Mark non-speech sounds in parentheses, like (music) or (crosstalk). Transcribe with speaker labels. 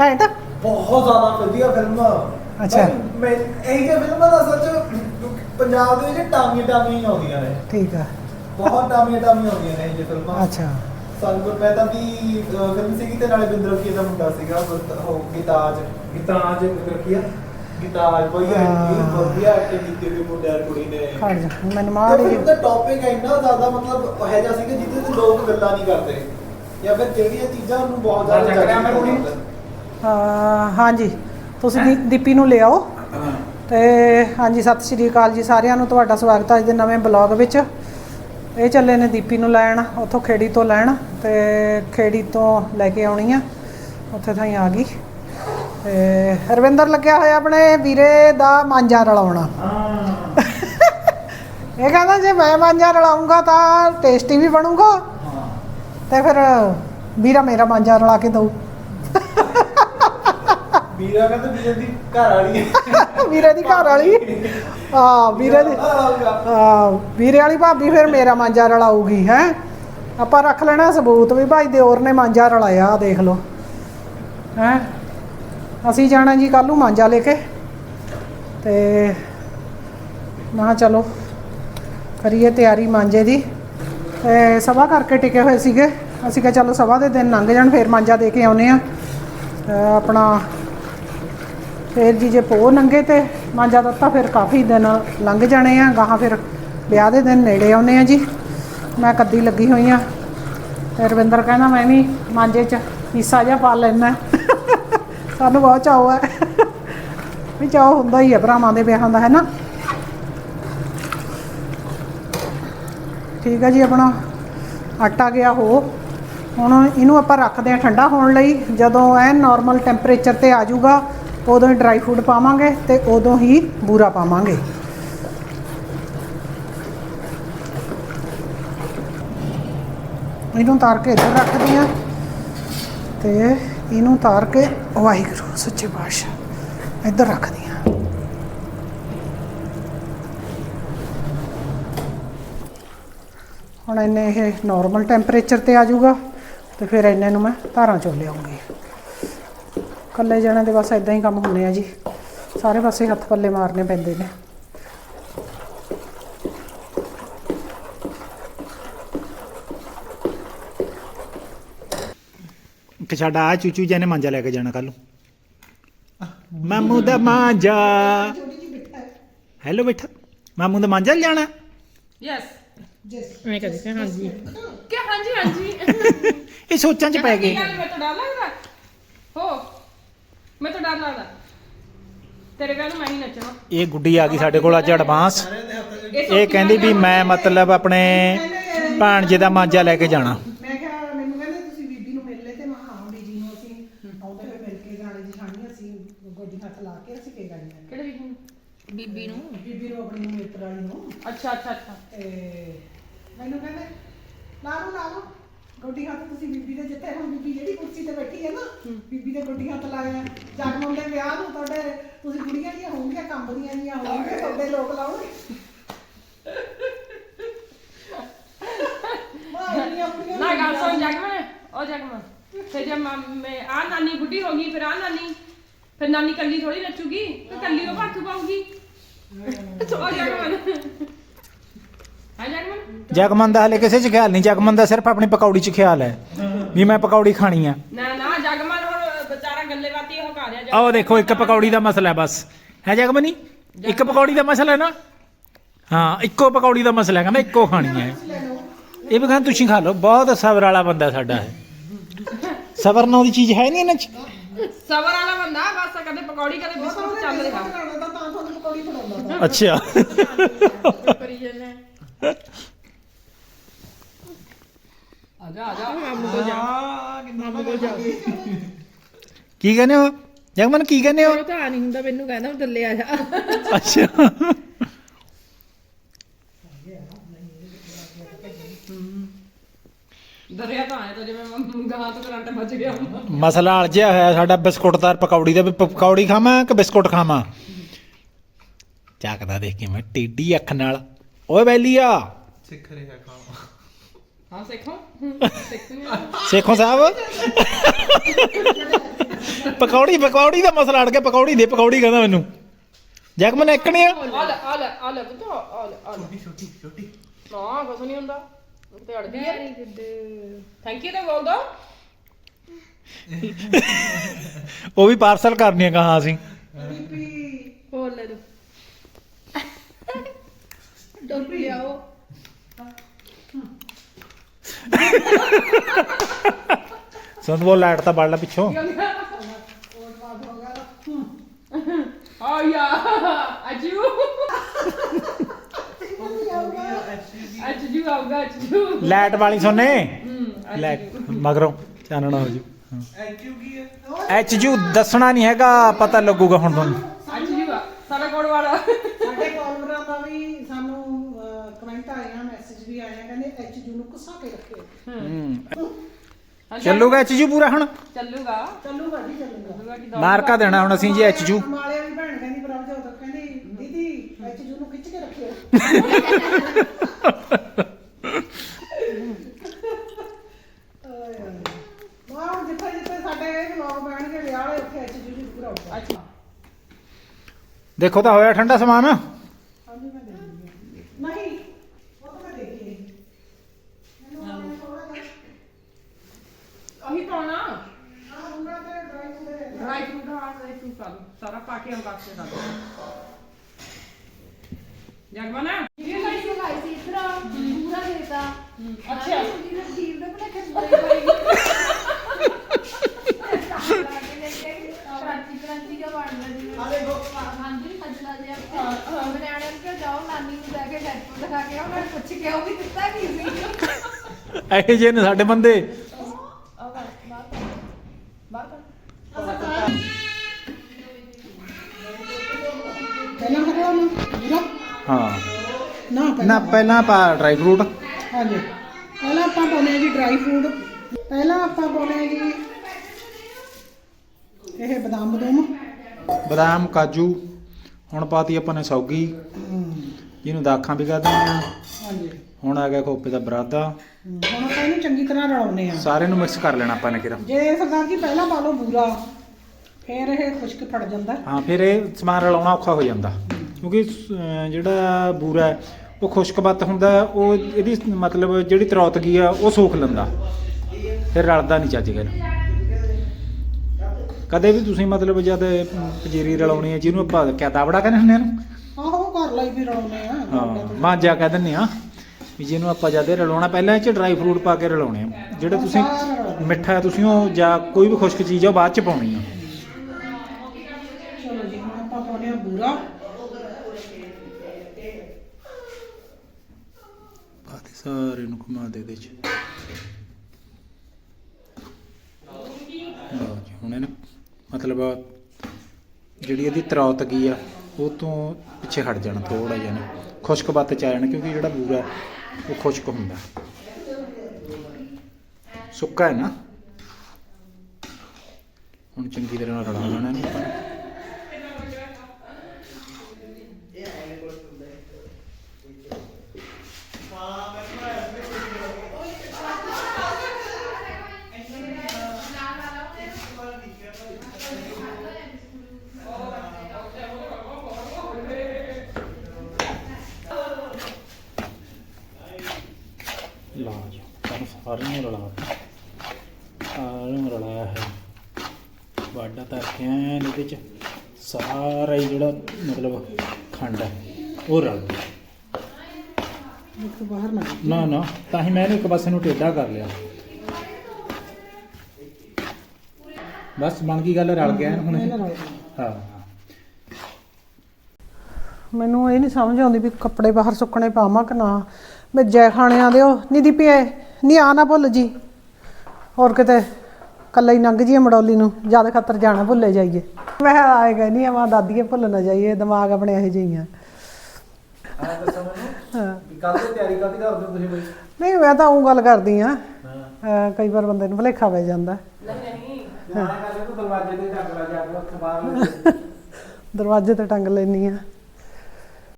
Speaker 1: ਘੈਂਟ
Speaker 2: ਬਹੁਤ ਜ਼ਿਆਦਾ ਵਧੀਆ ਫਿਲਮ
Speaker 1: ਅੱਛਾ।
Speaker 2: ਮੈਂ ਇਹ ਜਿਹੀ ਫਿਲਮਾਂ ਦਾ ਸੱਚ ਪੰਜਾਬ ਦੇ ਵਿੱਚ ਟਾਮੀਆਂ ਹੀ ਆਉਂਦੀਆਂ ਨੇ।
Speaker 1: ਠੀਕ ਆ।
Speaker 2: ਬਹੁਤ ਟਾਮੀਆਂ ਟਾਮੀਆਂ ਆਉਂਦੀਆਂ ਨੇ ਇਹ ਜਿਹੀ ਫਿਲਮਾਂ
Speaker 1: ਅੱਛਾ।
Speaker 2: ਸਾਨੂੰ ਮਹਿਤਾ ਦੀ ਅਹ, ਫਿਲਮ ਸੀਗੀ ਤੇ ਨਾਲੇ ਬਿੰਦਰ ਕੀ ਦਾ ਮੁੰਡਾ ਸੀਗਾ ਗੁਰਤ- ਉਹ ਗਿਤਾਜ। ਗਿਤਾਜ ਗੁਰਕੀਆ ਗਿਤਾਜ ਵਧੀਆ
Speaker 1: ਹਾਂ।
Speaker 2: ਵਧੀਆ ਐਕਟਿੰਗ ਕੀਤੀ ਹੋਈ ਮੁੰਡਿਆਂ ਕੁੜੀ ਨੇ।
Speaker 1: ਖੜ ਜਾ ਮੈਨੂੰ
Speaker 2: ਤੇ
Speaker 1: ਮਾੜੀ
Speaker 2: ਫਿਲਮ ਦਾ ਟੌਪਿਕ ਇੰਨਾ ਜ਼ਿਆਦਾ ਮਤਲਬ ਹੈ ਜਿਹਾ ਸੀਗਾ ਜਿਹਦੇ ਤੇ ਲੋਕ ਗੱਲਾਂ ਨਹੀਂ ਕਰਦੇ। ਜਾਂ ਫਿਰ ਜਿਹੜੀਆਂ ਚੀਜ਼ਾਂ ਨੂੰ ਬਹੁਤ ਜ਼ਿਆਦਾ
Speaker 3: ਚੱਕ ਰਿਹਾ ਮੈਂ ਕੁੜੀ।
Speaker 1: ਹਾਂ ਹਾਂਜੀ। ਤੁਸੀਂ ਦੀ- ਦੀਪੀ ਨੂੰ ਲਿਆਓ ਤੇ ਹਾਂਜੀ, ਸਤਿ ਸ਼੍ਰੀ ਅਕਾਲ ਜੀ ਸਾਰਿਆਂ ਨੂੰ। ਤੁਹਾਡਾ ਸਵਾਗਤ ਹੈ ਅੱਜ ਦੇ ਨਵੇਂ ਬਲੌਗ ਵਿੱਚ। ਇਹ ਚੱਲੇ ਨੇ ਦੀਪੀ ਨੂੰ ਲੈਣ, ਉੱਥੋਂ ਖੇੜੀ ਤੋਂ ਲੈਣ ਤੇ ਖੇੜੀ ਤੋਂ ਲੈ ਕੇ ਆਉਣੀ ਆ। ਉੱਥੇ ਥਾਈ ਆ ਗਈ। ਤੇ ਹਰਵਿੰਦਰ ਲੱਗਿਆ ਹੋਇਆ ਆਪਣੇ ਵੀਰੇ ਦਾ ਮਾਂਜਾ ਰਲਾਉਣਾ। ਇਹ ਕਹਿੰਦਾ ਜੇ ਮੈਂ ਮਾਂਜਾ ਰਲਾਉਂਗਾ ਤਾਂ ਟੇਸਟੀ ਵੀ ਬਣੂਗਾ। ਤੇ ਫਿਰ ਵੀਰਾ ਮੇਰਾ ਮਾਂਜਾ ਰਲਾ ਕੇ ਦਊ।
Speaker 2: ਵੀਰਾ ਕਹਿੰਦਾ ਵੀਰੇ ਦੀ ਘਰ ਵਾਲੀ (laughs)
Speaker 1: ਵੀਰੇ ਦੀ ਘਰ ਵਾਲੀ? ਹਾਂ ਵੀਰੇ ਦੀ ਹਾਂ ਵੀਰੇ ਵਾਲੀ ਭਾਬੀ ਫਿਰ ਮੇਰਾ ਮਾਂਜਾ ਰਲਾਊਗੀ ਹੈ? ਆਪਾਂ ਰੱਖ ਲੈਣਾ ਸਬੂਤ ਵੀ ਭਾਈ ਦਿਓਰ ਨੇ ਮਾਂਜਾ ਰਲਾਇਆ ਦੇਖ ਲਓ। ਹੈ? ਅਸੀਂ ਜਾਣਾ ਜੀ ਕੱਲ ਨੂੰ ਮਾਂਜਾ ਲੈ ਕੇ। ਤੇ ਕਿਹਾ ਚਲੋ ਕਰੀਏ ਤਿਆਰੀ ਮਾਂਜੇ ਦੀ। ਤੇ ਸਭਾ ਕਰਕੇ ਟਿਕੇ ਹੋਏ ਸੀਗੇ। ਅਸੀਂ ਕਿਹਾ ਚਲੋ ਸਭਾ ਦੇ ਦਿਨ ਲੰਘ ਜਾਣ ਫਿਰ ਮਾਂਜਾ ਦੇ ਕੇ ਆਉਨੇ ਆ ਆਪਣਾ ਫਿਰ ਜੀ ਜੇ ਪੋ ਨੰਗੇ ਤੇ ਮਾਂਜਾ ਦਿੱਤਾ, ਫਿਰ ਕਾਫੀ ਦਿਨ ਲੰਘ ਜਾਣੇ ਆ, ਗਾਹਾਂ ਫਿਰ ਵਿਆਹ ਦੇ ਦਿਨ ਨੇੜੇ ਆਉਨੇ ਆ ਜੀ। ਮੈਂ ਕੱਦੀ ਲੱਗੀ ਹੋਈ ਆ। ਤੇ ਰਵਿੰਦਰ ਕਹਿੰਦਾ, ਮੈਂ ਵੀ ਮਾਂਜੇ 'ਚ ਹਿੱਸਾ ਜਿਹਾ ਪਾ ਲੈਣਾ ਸਾਨੂੰ ਬਹੁਤ ਚਾਅ ਹੈ ਵੀ ਚਾਅ ਹੁੰਦਾ ਹੀ ਹੈ ਭਰਾਵਾਂ ਦੇ ਵਿਆਹਾਂ ਦਾ ਹੈ ਨਾ ਠੀਕ ਹੈ ਜੀ, ਆਪਣਾ ਆਟਾ ਗਿਆ ਹੋ। ਹੁਣ ਇਹਨੂੰ ਆਪਾਂ ਰੱਖਦੇ ਆ ਠੰਡਾ ਹੋਣ ਲਈ। ਜਦੋਂ ਐਨ ਨਾਰਮਲ ਟੈਂਪਰੇਚਰ ਤੇ ਆ ਜਾਊਗਾ ਉਦੋਂ ਹੀ ਡਰਾਈ ਫਰੂਟ ਪਾਵਾਂਗੇ ਤੇ ਉਦੋਂ ਹੀ ਬੂਰਾ ਪਾਵਾਂਗੇ। ਇਹਨੂੰ ਤਾਰ ਕੇ ਇੱਧਰ ਰੱਖਦੇ ਆ ਤੇ ਇਹਨੂੰ ਤਾਰ ਕੇ ਵਾਹਿਗੁਰੂ, ਸੱਚੇ ਪਾਤਸ਼ਾਹ, ਇੱਧਰ ਰੱਖਦੇ ਆ ਹੁਣ ਇਹਨੇ ਇਹ ਨਾਰਮਲ ਟੈਂਪਰੇਚਰ ਤੇ ਆ ਜਾਊਗਾ ਤੇ ਫਿਰ ਇਹਨੇ ਨੂੰ ਮੈਂ ਧਾਰਾਂ ਚੋਂ ਲਿਆਉਂਗੀ। ਕੱਲੇ ਜਣਿਆਂ ਦੇ ਬਸ ਇਦਾਂ ਹੀ ਕੰਮ ਹੁੰਦੇ ਆ ਜੀ। ਸਾਰੇ ਪਾਸੇ ਹੱਥ ਪੱਲੇ ਮਾਰਨੇ ਪੈਂਦੇ ਨੇ।
Speaker 3: ਕਿ ਸਾਡਾ ਆ ਚੂਚੂ ਜੀ ਨੇ ਮਾਂਜਾ ਲੈ ਕੇ ਜਾਣਾ ਕੱਲ ਨੂੰ। ਮਾਮੂ ਦਾ ਮਾਂਜਾ। ਹੈਲੋ ਬੇਟਾ ਮਾਮੂ ਦਾ ਮਾਂਜਾ ਲੈ ਜਾਣਾ?
Speaker 4: ਯੈਸ ਮੈਂ ਕਹਦੀ ਕਿ ਹਾਂਜੀ। ਕਿ ਹਾਂਜੀ ਹਾਂਜੀ। (laughs)
Speaker 3: ਇਹ ਸੋਚਾਂ 'ਚ ਪੈ ਗਏ।
Speaker 4: ਕੀ ਗੱਲ, ਮੈਂ ਤਾਂ ਡਰ ਲੱਗਦਾ। ਹੋ। ਮੈਂ ਤਾਂ ਡਰ ਲੱਗਦਾ। ਤੇਰੇ ਕਹਿੰਦਾ ਮੈਂ ਹੀ ਨੱਚਣਾ।
Speaker 3: ਇਹ ਗੁੱਡੀ ਆ ਗਈ ਸਾਡੇ ਕੋਲ ਅੱਜ ਐਡਵਾਂਸ ਇਹ ਕਹਿੰਦੀ ਵੀ ਮੈਂ ਮਤਲਬ ਆਪਣੇ ਭਾਣਜੇ ਦਾ ਮਾਂਜਾ ਲੈ ਕੇ ਜਾਣਾ।
Speaker 1: ਮੈਂ ਕਿਹਾ ਮੈਨੂੰ ਕਹਿੰਦੇ ਤੁਸੀਂ ਬੀਬੀ ਨੂੰ ਮਿਲ ਲੈ ਤੇ ਮੈਂ ਕਿਹਾ ਹਾਂ ਬੀਜੀ ਨੂੰ ਅਸੀਂ ਆਉਂਦੇ ਹੋਏ ਮਿਲ ਕੇ ਗਾਣੇ ਦੀ ਖਾਣੀ ਅਸੀਂ ਗੋਡੀ ਹੱਥ ਲਾ ਕੇ ਅਸੀਂ ਕੇ ਗਾਣੀ ਆ
Speaker 4: ਕਿਹੜੇ ਵੀ ਬੀਬੀ ਨੂੰ।
Speaker 1: ਬੀਬੀ ਨੂੰ ਆਪਣੀ ਨੂੰ ਮਿੱਤਰ ਵਾਲੀ ਨੂੰ।
Speaker 4: ਅੱਛਾ ਅੱਛਾ ਅੱਛਾ।
Speaker 1: ਤੇ ਮੈਨੂੰ ਕਹਿੰਦੇ ਲਾ ਲਓ ਲਾ ਲਓ। ਗੋਡੀ ਹੱਥ ਤੁਸੀਂ ਬੀਬੀ ਦੇ ਜਿੱਥੇ ਹੁਣ ਬੀਬੀ ਜਿਹੜੀ ਕੁਰਸੀ ਤੇ ਬੈਠੀ ਹੈ ਨਾ ਬੀਬੀ ਦੇ ਗੋਡੀ ਹੱਥ ਲਾਇਆ ਜਗਮੋਂ ਦੇ ਵਿਆਹ ਨੂੰ ਤੁਹਾਡੇ ਤੁਸੀਂ ਕੁੜੀਆਂ ਦੀਆਂ ਹੋਣਗੀਆਂ ਕੰਬਦੀਆਂ ਦੀਆਂ ਹੋਣਗੀਆਂ ਤੁਹਾਡੇ ਲੋਕ ਲਾਉਣਗੇ।
Speaker 4: ਨਾ ਗੱਲ ਸੁਣ ਜਗਮਨ ਉਹ ਜਗਮਨ ਫਿਰ ਜਦ ਮੈਂ ਆ ਨਾਨੀ ਬੁੱਢੀ ਹੋ ਗਈ ਫਿਰ ਆ ਨਾਨੀ ਫਿਰ ਨਾਨੀ ਕੱਲੀ ਥੋੜੀ ਨੱਚੂਗੀ ਤੇ ਕੱਲੀ ਉਹ ਭਾਥੂ ਪਾਊਗੀ। ਉਹ ਜਗਮਨ। ਹਾਂ ਜਗਮਨ?
Speaker 3: ਜਗਮਨ ਦਾ ਹਲੇ ਕਿਸੇ 'ਚ ਖਿਆਲ ਨਹੀਂ। ਜਗਮਨ ਦਾ ਸਿਰਫ ਆਪਣੀ ਪਕੌੜੀ 'ਚ ਖਿਆਲ ਹੈ ਵੀ ਮੈਂ ਪਕੌੜੀ ਖਾਣੀ ਆ।
Speaker 4: ਨਾ ਨਾ ਜਗਮਨ ਹੁਣ ਵਿਚਾਰਾ ਗੱਲੇ ਬਾਤੀ ਉਹ ਕਰ ਰਿਹਾ
Speaker 3: ਆਹ ਦੇਖੋ ਇੱਕ ਪਕੌੜੀ ਦਾ ਮਸਲਾ ਹੈ ਬਸ। ਹੈ ਜਗਮਨੀ? ਇੱਕ ਪਕੌੜੀ ਦਾ ਮਸਲਾ ਹੈ ਨਾ? ਹਾਂ ਇੱਕੋ ਪਕੌੜੀ ਦਾ ਮਸਲਾ ਹੈ ਕਹਿੰਦਾ ਇੱਕੋ ਖਾਣੀ ਹੈ। ਇਹ ਵੀ ਕਹਿੰਦਾ ਤੁਸੀਂ ਖਾ ਲਓ। ਬਹੁਤ ਸਬਰ ਵਾਲਾ ਬੰਦਾ ਸਾਡਾ ਹੈ। ਸਬਰ ਨਾਲ ਦੀ ਚੀਜ਼ ਹੈ ਨਹੀਂ ਇਹਨਾਂ 'ਚ?
Speaker 4: ਸਬਰ ਵਾਲਾ ਬੰਦਾ ਬਸ ਕਦੇ ਪਕੌੜੀ ਕਦੇ ਬਿਸਕੁਟ ਚੱਲ ਰਿਹਾ।
Speaker 1: ਬਣਾਉਣਾ ਤਾਂ ਤਾਂ ਤੁਹਾਨੂੰ ਪਕੌੜੀ ਫੜਾਉਂਦਾ ਤਾ।
Speaker 3: ਅੱਛਾ
Speaker 4: ਕਰੀ ਜਾਂਦੇ ਆ ਜਾ ਆ ਜਾ ਮਾਮੂ ਕੋ ਜਾ ਮਾਮੂ ਕੋ। ਜਾ
Speaker 3: ਕੀ ਕਹਿੰਦੇ ਹੋ? ਜਗਮਨ ਕੀ ਕਹਿੰਦੇ ਹੋ?
Speaker 4: ਉਹ ਤਾਂ ਨਹੀਂ ਹੁੰਦਾ ਮੈਨੂੰ ਕਹਿੰਦਾ ਥੱਲੇ ਆ ਜਾ।
Speaker 3: ਅੱਛਾ।
Speaker 4: ਦਰਿਆ ਤਾਂ ਆਇਆ ਤਾਂ ਜਿਵੇਂ ਮਾਮੂ ਗਾਂ ਤੋਂ ਕਰੰਟ ਵੱਜ ਗਿਆ।
Speaker 3: ਮਸਲਾ ਅਲਝਿਆ ਹੋਇਆ ਸਾਡਾ ਬਿਸਕੁਟ ਦਾ ਪਕੌੜੀ ਦਾ ਵੀ ਪਕੌੜੀ ਖਾਵਾਂ ਕਿ ਬਿਸਕੁਟ ਖਾਵਾਂ? ਚੱਕਦਾ ਦੇਖ ਕੇ ਮੈਂ ਟੇਢੀ ਅੱਖ ਨਾਲ। ਓਏ ਬੈਲੀਆ
Speaker 2: ਸਿੱਖ ਰਿਹਾ ਕੰਮ।
Speaker 4: ਹਾਂ ਸਿੱਖੋ? ਸਿੱਖੋ
Speaker 3: ਸੇਖੋ ਸਾਹਿਬ? ਪਕੌੜੀ ਪਕੌੜੀ ਦਾ ਮਸਲਾ ਅੜ ਗਿਆ ਪਕੌੜੀ ਦੇ ਪਕੌੜੀ ਕਹਿੰਦਾ ਮੈਨੂੰ। ਜਗਮਨ ਇੱਕਣੇ ਆ।
Speaker 4: ਆ ਲੈ ਆ ਲੈ ਆ ਲੈ ਪੁੱਤ ਆ ਲੈ ਆ ਲੈ। ਛੋਟੀ ਛੋਟੀ ਛੋਟੀ। ਨਾ ਕੁਛ ਨਹੀਂ ਹੁੰਦਾ। ਉਹ ਤੇ ਅੜਦੀ ਹੈ ਥੈਂਕ ਯੂ ਤਾਂ ਬੋਲ ਦੋ।
Speaker 3: ਉਹ ਵੀ ਪਾਰਸਲ ਕਰਨੀ ਆ ਕਹਾਂ ਅਸੀਂ
Speaker 4: ਬੋਲ ਲੈ ਦੋ
Speaker 5: ਡੋਰੀ ਲਿਆਓ
Speaker 3: ਸੰਤ ਬੋਲ ਲਾਈਟ ਤਾਂ ਬੜ ਲੈ ਪਿੱਛੋਂ।
Speaker 4: ਆ ਯਾ ਅਜੂ। ਅਜੂ ਆਊਗਾ ਅਜੂ।
Speaker 3: ਲਾਈਟ ਵਾਲੀ ਸੋਨੇ? ਲਾਈਟ ਮਗਰੋਂ ਚਾਨਣਾ ਹੋ। ਜੂ
Speaker 2: ਐਚਯੂ ਕੀ ਹੈ?
Speaker 3: ਐਚ ਜੂ ਦੱਸਣਾ ਨਹੀਂ ਹੈਗਾ ਪਤਾ ਲੱਗੂਗਾ ਹੁਣ ਤੁਹਾਨੂੰ।
Speaker 4: ਅਜੂ ਸਾਰਾ ਕੋਡ ਵਾਲਾ।
Speaker 1: ਸਾਡੇ ਫਾਲੋਅਰਾਂ ਦਾ ਵੀ ਸਾਨੂੰ ਵੀ ਆਏ ਆ ਕਹਿੰਦੇ ਐਚ ਜੂ ਨੂੰ ਘਸਾ ਕੇ ਰੱਖਿਓ।
Speaker 3: ਚੱਲੂਗਾ ਐਚ ਜੂ ਪੂਰਾ ਹੁਣ?
Speaker 4: ਚੱਲੂਗਾ।
Speaker 1: ਚੱਲੂਗਾ ਜੀ ਚੱਲੂਗਾ।
Speaker 3: ਮਾਰਕਾ ਦੇਣਾ ਹੁਣ ਅਸੀਂ ਜੀ ਐਚ ਜੂ
Speaker 1: ਮਾਲੇ ਵਾਲੀ ਭੈਣ ਕਹਿੰਦੀ ਪ੍ਰਭਜੋਤ ਤਾਂ ਕਹਿੰਦੀ ਦੀਦੀ ਐਚ ਜੂ ਨੂੰ ਖਿੱਚ ਕੇ ਰੱਖਿਓ। ਵਾਹ ਜਿੱਥੇ ਜਿੱਥੇ ਸਾਡੇ ਇਹ ਵਲੌਗ ਬੈਣਗੇ ਵਿਆਹ ਵਾਲੇ ਉੱਥੇ ਐਚ ਜੂ ਜ਼ਰੂਰ ਆਊਗਾ
Speaker 4: ਅੱਛਾ।
Speaker 3: ਦੇਖੋ ਤਾਂ ਹੋਇਆ ਠੰਡਾ ਸਮਾਨ
Speaker 1: ਹਾਂਜੀ ਮੈਂ ਦੇ ਦਿੰਦੀ ਹਾਂ। ਨਹੀਂ ਉਹ ਤਾਂ ਮੈਂ ਦੇਖੀ ਨਹੀਂ ਮੈਨੂੰ ਆਲੇ ਥੋੜਾ ਜਿਹਾ
Speaker 4: ਉਹੀ ਪਾਉਣਾ
Speaker 1: ਉਹਨਾਂ ਡਰਾਈ ਫਰੂਟ
Speaker 4: ਹਾਂ ਡਰਾਈ ਫਰੂਟ ਪਾ ਦੋ ਸਾਰਾ ਪਾ ਕੇ ਅਨਬਾਕਸ ਕਰ ਦੋ। ਜਗਮਨਾ?
Speaker 5: ਇਹ ਲਾਈ ਸੀ ਲਾਈ ਸੀ ਇਤਰਾ ਪੂਰਾ ਦੇਤਾ
Speaker 4: ਅੱਛਾ।
Speaker 5: ਜੀ ਖੀਰ ਦੇ ਬਣਾ ਕੇ ਬੜੇ ਕ੍ਰਾਂਤੀ ਕ੍ਰਾਂਤੀ ਦਾ ਬਣਦਾ ਜੀ
Speaker 2: ਆ ਦੇਖੋ।
Speaker 5: ਹਾਂਜੀ ਖਜਲਾ ਜੀ ਨਿਆਣਿਆਂ ਨੂੰ ਕਿਹਾ ਜਾਓ ਨਾਨੀ ਨੂੰ ਜਾ ਕੇ ਹੈਡਫੋਨ ਲਗਾ ਕੇ ਮੈਂ ਪੁੱਛ ਕੇ ਆਓ ਵੀ ਦਿੱਤਾ ਕੀ ਸੀ?
Speaker 3: ਇਹੋ ਜਿਹੇ ਨੇ ਸਾਡੇ ਬੰਦੇ।
Speaker 1: ਪਹਿਲਾਂ ਜੀਰਾ
Speaker 3: ਹਾਂ।
Speaker 1: ਨਾ
Speaker 3: ਨਾ ਪਹਿਲਾਂ ਪਾ ਡਰਾਈ ਫਰੂਟ
Speaker 1: ਹਾਂਜੀ। ਪਹਿਲਾਂ ਆਪਾਂ ਪਾਉਨੇ ਆ ਜੀ ਡਰਾਈ ਫਰੂਟ ਪਹਿਲਾਂ ਆਪਾਂ ਪਾਉਨੇ ਆ ਜੀ ਇਹ ਬਦਾਮ ਬਦੂਮ।
Speaker 3: ਬਦਾਮ ਕਾਜੂ ਹੁਣ ਪਾਤੀ ਆਪਾਂ ਨੇ ਸੌਗੀ। ਜਿਹਨੂੰ ਦਾਖਾਂ ਵੀ ਕਹਿੰਦੇ ਆ
Speaker 1: ਹਾਂਜੀ।
Speaker 3: ਹੁਣ ਆ ਗਿਆ ਖੋਪੇ ਦਾ ਬਰਾਦਾ।
Speaker 1: ਹੁਣ ਆਪਾਂ ਇਹਨੂੰ ਚੰਗੀ ਤਰ੍ਹਾਂ ਰਲਾਉਨੇ ਆ
Speaker 3: ਸਾਰੇ ਨੂੰ ਮਿਕਸ ਕਰ ਲੈਣਾ ਆਪਾਂ ਨੇ ਕਿਰਾ
Speaker 1: ਜੇ ਸਰਦਾਰ ਜੀ ਪਹਿਲਾਂ ਪਾ ਲਓ ਬੂਰਾ। ਫਿਰ ਇਹ ਖੁਸ਼ਕ ਫੜ ਜਾਂਦਾ।
Speaker 3: ਹਾਂ ਫਿਰ ਇਹ ਸਮਾਨ ਰਲਾਉਣਾ ਔਖਾ ਹੋ ਜਾਂਦਾ। ਕਿਉਂਕਿ ਅਹ, ਜਿਹੜਾ ਬੂਰਾ ਹੈ, ਉਹ ਖੁਸ਼ਕਬੱਤ ਹੁੰਦਾ ਹੈ, ਉਹ ਇਹਦੀ ਮਤਲਬ ਜਿਹੜੀ ਤਰੌਤਗੀ ਆ ਉਹ ਸੋਖ ਲੈਂਦਾ। ਫਿਰ ਰਲਦਾ ਨਹੀਂ ਚੱਜ ਕੇ। ਕਦੇ ਵੀ ਤੁਸੀਂ ਮਤਲਬ ਜਦ ਅਮ, ਪੰਜੀਰੀ ਰਲਾਉਣੀ ਹੈ ਜਿਹਨੂੰ ਆਪਾਂ ਕਿਆ ਦਾਵੜਾ ਕਹਿੰਦੇ ਹੁੰਦੇ ਆ ਇਹਨੂੰ
Speaker 1: ਆਹੋ ਘਰ ਲਈ ਵੀ ਰਲਾਉਨੇ ਆ।
Speaker 3: ਹਾਂ ਮਾਂਜਾ ਕਹਿ ਦਿੰਦੇ ਆ ਵੀ ਜਿਹਨੂੰ ਆਪਾਂ ਜਦ ਰਲਾਉਣਾ ਪਹਿਲਾਂ ਇਹ ਚ ਡਰਾਈ ਫਰੂਟ ਪਾ ਕੇ ਰਲਾਉਣੇ ਆ। ਜਿਹੜੇ ਤੁਸੀਂ ਮਿੱਠਾ ਤੁਸੀਂ ਉਹ ਜਾਂ ਕੋਈ ਵੀ ਖੁਸ਼ਕ ਚੀਜ਼ ਆ ਉਹ ਬਾਅਦ ਚ ਪਾਉਣੀ ਆ।
Speaker 1: ਆਪਾਂ ਪਾਉਨੇ ਆ
Speaker 3: ਬਾਕੀ ਸਾਰੇ ਨੂੰ ਘੁਮਾ ਦੇ ਦੇ ਚ ਲਓ ਜੀ, ਹੁਣ ਇਹਨੇ ਮਤਲਬ ਜਿਹੜੀ ਇਹਦੀ ਤਰੌਤਗੀ ਆ, ਉਹ ਤੋਂ ਪਿੱਛੇ ਹਟ ਜਾਣਾ ਥੋੜਾ ਜਿਹਾ ਨਾ। ਖੁਸ਼ਕ ਬੱਤ ਚ ਆ ਜਾਣਾ, ਕਿਉਂਕਿ ਜਿਹੜਾ ਬੂਰਾ, ਉਹ ਖੁਸ਼ਕ ਹੁੰਦਾ। ਸੁੱਕਾ ਹੈ ਨਾ? ਹੁਣ ਚੰਗੀ ਤਰ੍ਹਾਂ ਨਾਲ ਰਲਾ ਲੈਣਾ ਇਹਨੂੰ ਆਪਾਂ ਨੇ। ਲਾ ਜੀ ਤੁਹਾਨੂੰ ਸਾਰਿਆਂ ਨੂੰ ਰਲਾ ਦਿੱਤਾ। ਸਾਰਿਆਂ ਨੂੰ ਰਲਾਇਆ ਹੈ। ਵਾਡਾ ਤਾਂ ਐਨ ਇਹਦੇ ਚ ਸਾਰਾ ਹੀ ਜਿਹੜਾ ਮਤਲਬ ਖੰਡ ਹੈ ਉਹ ਰਲ ਗਿਆ।
Speaker 1: ਇੱਕ ਬਾਹਰ ਨਾ
Speaker 3: ਨਾ ਨਾ ਤਾਂ ਹੀ ਮੈਂ ਇਹਨੂੰ ਇੱਕ ਪਾਸੇ ਨੂੰ ਟੇਢਾ ਕਰ ਲਿਆ। ਬਸ ਬਣ ਗਈ ਗੱਲ ਰਲ ਗਿਆ ਐਨ ਹੁਣ। ਇਹ। ਹਾਂ।
Speaker 1: ਮੈਨੂੰ ਇਹ ਨਹੀਂ ਸਮਝ ਆਉਂਦੀ ਵੀ ਕੱਪੜੇ ਬਾਹਰ ਸੁੱਕਣੇ ਪਾਵਾਂ ਕਿ ਨਾ। ਮੈਂ ਜੈ ਖਾਣਿਆਂ ਦੇ ਉਹ ਨੀ ਦੀਪੀ ਐ ਨਹੀਂ ਆ ਨਾ ਭੁੱਲ ਜੀ। ਹੋਰ ਕਿਤੇ ਕੱਲਾ ਹੀ ਲੰਘ ਜੀਏ ਮੜੌਲੀ ਨੂੰ ਜਦ ਖਾਤਰ ਜਾਣਾ ਭੁੱਲੇ ਜਾਈਏ। ਮੈਂ ਆਏਗਾ ਨਹੀਂ ਆ ਮਾਂ ਦਾਦੀਏ ਭੁੱਲ ਨਾ ਜਾਈਏ ਦਿਮਾਗ ਆਪਣੇ ਇਹੋ ਜਿਹੇ ਹੀ ਆ। ਨਹੀਂ ਮੈਂ ਤਾਂ ਉਹ ਗੱਲ ਕਰਦੀ ਆ।
Speaker 2: ਹਾਂ।
Speaker 1: ਕਈ ਵਾਰ ਬੰਦੇ ਨੂੰ ਭੁਲੇਖਾ ਪੈ ਜਾਂਦਾ। ਦਰਵਾਜ਼ੇ ਤੇ ਟੰਗ ਲੈਣੀ ਆ।